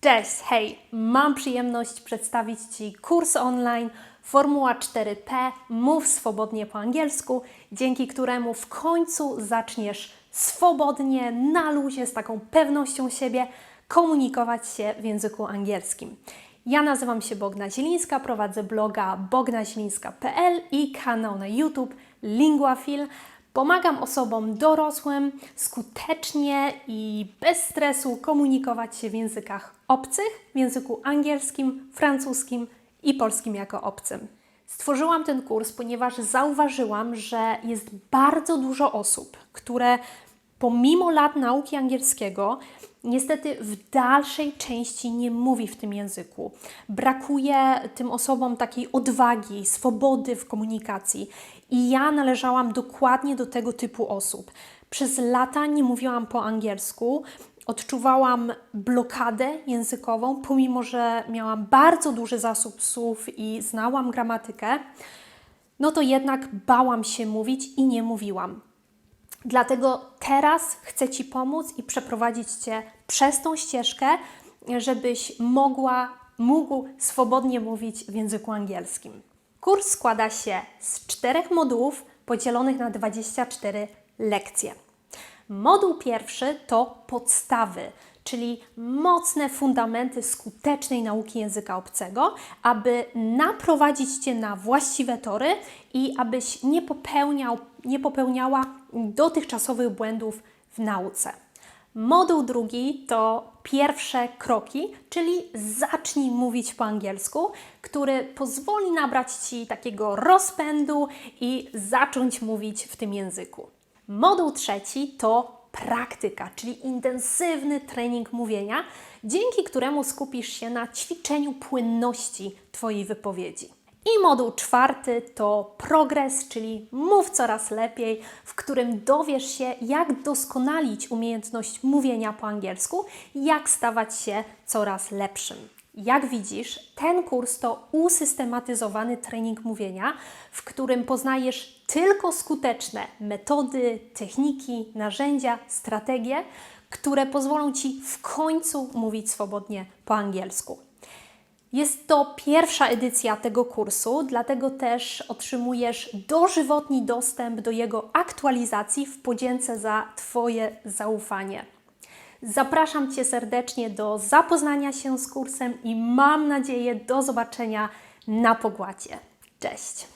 Cześć, hej! Mam przyjemność przedstawić Ci kurs online Formuła 4P Mów swobodnie po angielsku, dzięki któremu w końcu zaczniesz swobodnie, na luzie, z taką pewnością siebie komunikować się w języku angielskim. Ja nazywam się Bogna Zielińska, prowadzę bloga bognazielińska.pl i kanał na YouTube Linguafil. Pomagam osobom dorosłym skutecznie i bez stresu komunikować się w językach obcych, w języku angielskim, francuskim i polskim jako obcym. Stworzyłam ten kurs, ponieważ zauważyłam, że jest bardzo dużo osób, które pomimo lat nauki angielskiego, niestety w dalszej części nie mówi w tym języku. Brakuje tym osobom takiej odwagi, swobody w komunikacji. I ja należałam dokładnie do tego typu osób. Przez lata nie mówiłam po angielsku, odczuwałam blokadę językową, pomimo że miałam bardzo duży zasób słów i znałam gramatykę, no to jednak bałam się mówić i nie mówiłam. Dlatego teraz chcę Ci pomóc i przeprowadzić Cię przez tą ścieżkę, żebyś mogła, mógł swobodnie mówić w języku angielskim. Kurs składa się z czterech modułów podzielonych na 24 lekcje. Moduł pierwszy to podstawy, czyli mocne fundamenty skutecznej nauki języka obcego, aby naprowadzić Cię na właściwe tory i abyś nie, popełniał, nie popełniała dotychczasowych błędów w nauce. Moduł drugi to pierwsze kroki, czyli zacznij mówić po angielsku, który pozwoli nabrać Ci takiego rozpędu i zacząć mówić w tym języku. Moduł trzeci to praktyka, czyli intensywny trening mówienia, dzięki któremu skupisz się na ćwiczeniu płynności Twojej wypowiedzi. I moduł czwarty to progres, czyli mów coraz lepiej, w którym dowiesz się, jak doskonalić umiejętność mówienia po angielsku, jak stawać się coraz lepszym. Jak widzisz, ten kurs to usystematyzowany trening mówienia, w którym poznajesz tylko skuteczne metody, techniki, narzędzia, strategie, które pozwolą Ci w końcu mówić swobodnie po angielsku. Jest to pierwsza edycja tego kursu, dlatego też otrzymujesz dożywotni dostęp do jego aktualizacji w podzięce za Twoje zaufanie. Zapraszam Cię serdecznie do zapoznania się z kursem i mam nadzieję do zobaczenia na pogładzie. Cześć!